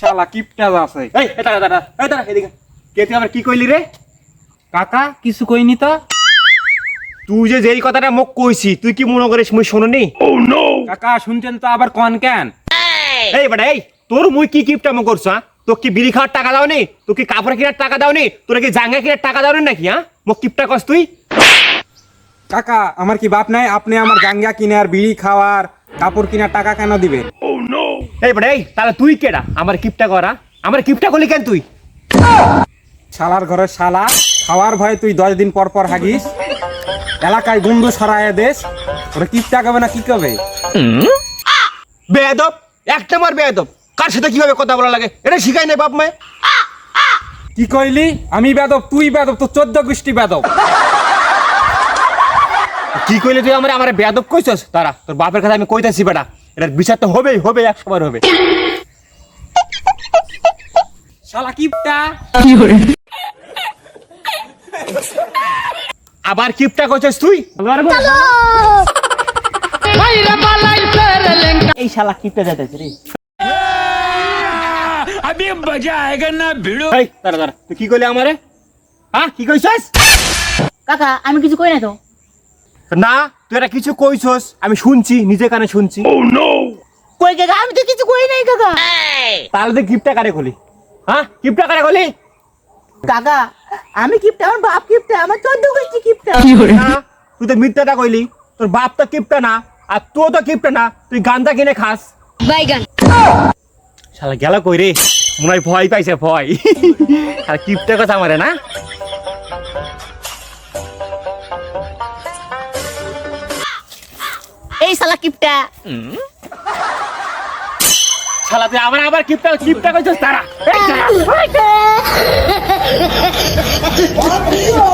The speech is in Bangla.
শালা কিপটা আছে। এই এই দাঁড়া দাঁড়া এই দাঁড়া এদিকে। কে তুই আবার কি কইলি রে? কাকা কিছু কইনি তো? তুই যে যেই কথাটা মোক কইছি তুই কি মনে করিস মুই শুনুনি? কাকা শুনছেন তো আবার কন কেন? এই এই তোর মুই কি কিপটা মো করছ হ্যাঁ? তোর কি বিড়ি খাওয়ার টাকা দাওনি? তোর কি কাপড় কেনার টাকা দাওনি? তোর কি জাঙ্গা কেনার টাকা দাওনি নাকি হ্যাঁ? মোক কিপটা কস তুই। কাকা আমার কি বাপ নাই? আপনি আমার গাঙ্গা কিনার বিড়ি খাওয়ার কাপড় কিনার টাকা কেন দিবেন? এই বেটা এই তাহলে তুই কেডা? আমার কিপটা করা। আমার কিপটা করলি কেন তুই? শালার ঘরে শালা খাওয়ার ভয়ে তুই দশ দিন পর পর হাগিস। এলাকায় বন্ধু সরায় দেশ। ওরা কিপটা কবে না কি কবে? বেয়াদব একটা মার বেয়াদব। কার সাথে কীভাবে কথা বলা লাগে? এটা শিখাই নাই বাপ মায়। কি কইলি? আমি বেদব তুই বেদব তো চোদ্দ গোষ্ঠী বেদব কি কইলে তুই আমার আমার বেয়াদব কইছস? তারা তোর বাপের কথা আমি কইতাছি বেটা। এটার বিচার তো হবেই হবে। একশো বার হবে শালা কিপটা আবার কিপটা কইছস তুই? এই শালা কিপটা যাইতেছে রে? এই দাঁড়া দাঁড়া তুই কি কইলি আমারে? হ্যাঁ কি কইছস? কাকা আমি কিছু কই না তো? না তুই এটা কিছু কইছস? আমি শুনছি নিজে কানে শুনছি। কই কাকা? আমি তো কিছু কই নাই কাকা। তাহলে তুই কিপটা কারে খলি হ্যাঁ? কিপটা কারে খলি কাকা আমি কিপটা আমার বাপ কিপটা আমার চোদ্দ কিপটা। না তুই তো মিথ্যাটা কইলি। তোর বাপ তো কিপটা না আর তুই তো কিপটা না তুই গান্দা কিনে খাস। বাইগান শালা গেল কই রে? মনে হয় ভয় পাইছে ভয়। আর কিপটা কথা মারে না? এই শালা কিপটা। শালা তুই আবার আবার কিপটা কিপটা কইছস? তারা এই শালা